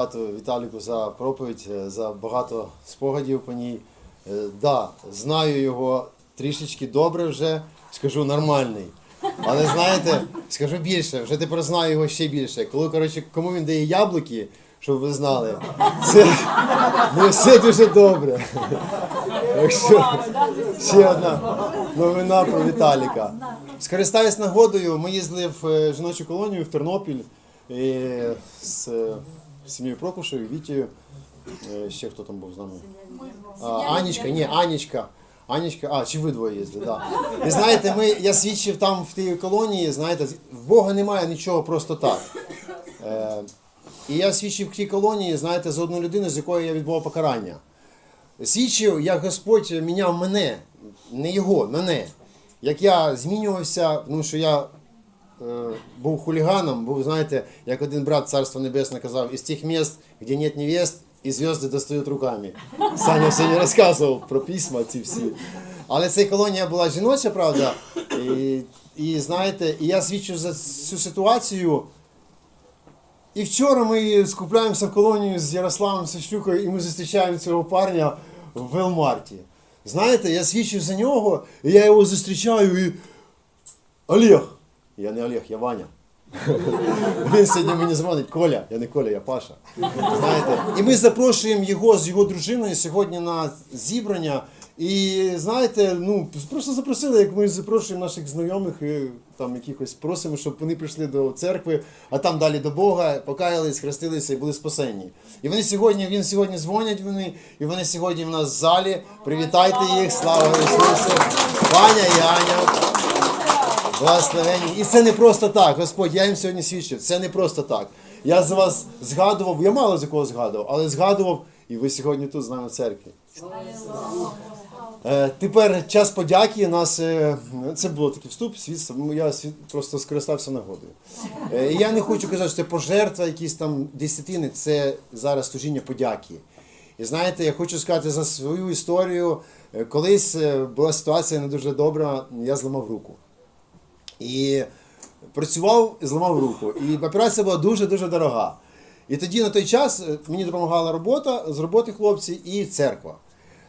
Дякую Віталіку за проповідь, е, за багато спогадів по ній. Е, Да, знаю його трішечки добре вже, скажу нормальний. Але знаєте, скажу більше, вже тепер знаю його ще більше. Коли, коротше, кому він дає яблуки, щоб ви знали, це не все дуже добре. Так що ще одна новина про Віталіка. Скористаюсь нагодою, ми їздили в е, жіночу колонію в Тернопіль і з сім'єю Прокушею, Вітєю. Е, Ще хто там був з нами? А, Анічка, ні, Анічка. Анічка, а, чи ви двоє їздили, так. Да. І знаєте, ми, я свідчив там в тій колонії, знаєте, в Бога немає нічого просто так. Е, і я свідчив в тій колонії, знаєте, за одну людину, з якою я відбував покарання. Свідчив, як Господь міняв мене, не його, мене. Як я змінювався, тому що я був хуліганом, був, знаєте, як один брат Царства Небесне казав, із тих міст, де нет невест, і зв'язки достають руками. Саня сьогодні розказував про письма ці всі. Але ця колонія була жіноча, правда. І, і знаєте, і я свідчив за цю ситуацію. І вчора ми скупляємося в колонію з Ярославом Сещукою, і ми зустрічаємо цього парня в Велмарті. Знаєте, я свідчив за нього, і я його зустрічаю і. Олег! Я не Олег, я Ваня. Він сьогодні мені дзвонить, Коля, я не Коля, я Паша. Знаєте, і ми запрошуємо його з його дружиною сьогодні на зібрання. І знаєте, ну просто запросили, як ми запрошуємо наших знайомих, і, там якихось просимо, щоб вони прийшли до церкви, а там далі до Бога, покаялись, хрестилися і були спасені. І вони сьогодні, він сьогодні дзвонять вони, і вони сьогодні в нас в залі. Привітайте їх, слава Ісусу! Ваня і Аня. Благословені. І це не просто так, Господь, я їм сьогодні свідчив. Це не просто так. Я за вас згадував, я мало за кого згадував, але згадував, і ви сьогодні тут з нами в церкві. Е, тепер час подяки. Нас е, це було такий вступ, свідство. ну, Я просто скористався нагодою. Е, я не хочу казати, що це пожертва, якісь там десятини, це зараз служіння подяки. І знаєте, я хочу сказати за свою історію. Колись була ситуація не дуже добра, я зламав руку. І працював і зламав руку. І операція була дуже-дуже дорога. І тоді на той час е, мені допомагала робота з роботи хлопці і церква.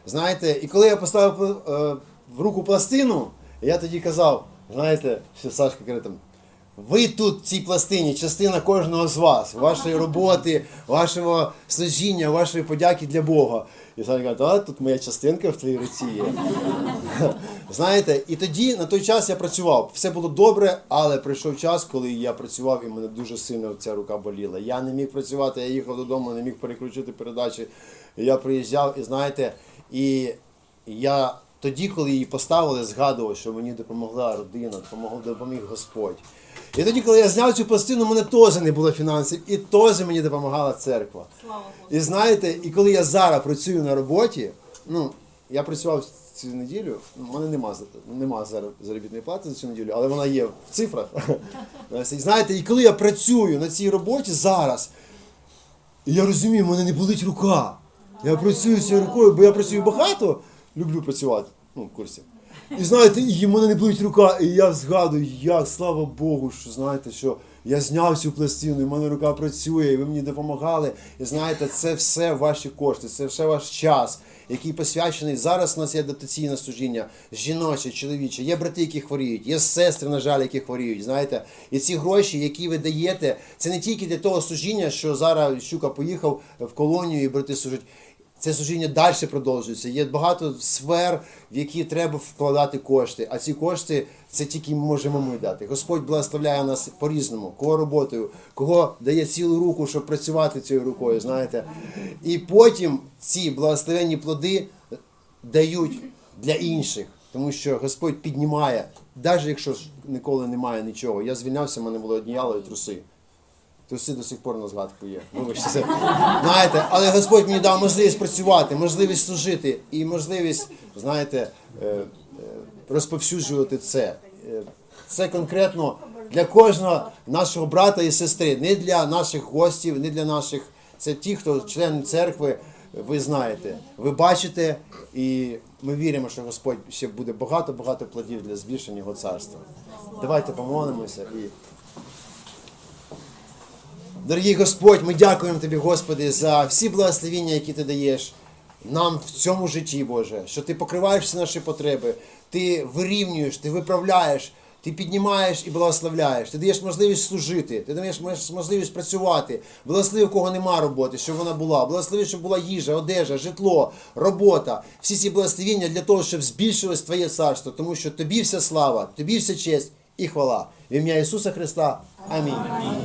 Знаєте, і коли я поставив е, в руку пластину, я тоді казав, знаєте, що Сашка каже там. Ви тут в цій пластині, частина кожного з вас, вашої роботи, вашого служіння, вашої подяки для Бога. І Саня каже, а тут моя частинка в твоїй руці є. Знаєте, і тоді на той час я працював. Все було добре, але прийшов час, коли я працював, і мене дуже сильно ця рука боліла. Я не міг працювати, я їхав додому, не міг переключити передачі. Я приїжджав, і знаєте, і я тоді, коли її поставили, згадував, що мені допомогла родина, допоміг Господь. І тоді, коли я зняв цю пластину, у мене теж не було фінансів, і теж мені допомагала церква. І знаєте, і коли я зараз працюю на роботі, ну, я працював цю неділю, ну, в мене нема, нема зараз заробітної плати за цю неділю, але вона є в цифрах. І знаєте, і коли я працюю на цій роботі зараз, я розумію, в мене не болить рука. Я працюю цією рукою, бо я працюю багато, люблю працювати, ну, в курсі. І знаєте, і мене не болить рука, і я згадую, як слава Богу, що знаєте, що я зняв цю пластину, і в мене рука працює, і ви мені допомагали. І знаєте, це все ваші кошти, це все ваш час, який посвячений. Зараз у нас є дотаційне служіння, жіноче, чоловіче. Є брати, які хворіють, є сестри, на жаль, які хворіють. Знаєте, і ці гроші, які ви даєте, це не тільки для того служіння, що зараз Щука поїхав в колонію і брати служать. Це служіння далі продовжується. Є багато сфер, в які треба вкладати кошти. А ці кошти це тільки можемо ми дати. Господь благословляє нас по-різному, кого роботою, кого дає цілу руку, щоб працювати цією рукою, знаєте. І потім ці благословенні плоди дають для інших, тому що Господь піднімає, навіть якщо ніколи немає нічого. Я звільнявся, в мене було одіяло і труси. Труси до сих пор на згадку є. Вибачте. Знаєте, але Господь мені дав можливість працювати, можливість служити і можливість, знаєте, е, е, розповсюджувати це. Е, Це конкретно для кожного нашого брата і сестри, не для наших гостів, не для наших. Це ті, хто член церкви, ви знаєте, ви бачите, і ми віримо, що Господь ще буде багато-багато плодів для збільшення його царства. Давайте помолимося і. Дорогий Господь, ми дякуємо Тобі, Господи, за всі благословіння, які Ти даєш нам в цьому житті, Боже, що Ти покриваєш всі наші потреби, Ти вирівнюєш, Ти виправляєш, Ти піднімаєш і благословляєш. Ти даєш можливість служити, ти даєш можливість працювати. Благослови, у кого нема роботи, щоб вона була. Благослови, щоб була їжа, одежа, житло, робота. Всі ці благословіння для того, щоб збільшилось Твоє царство, тому що Тобі вся слава, Тобі вся честь і хвала. В ім'я Ісуса Христа. Амінь.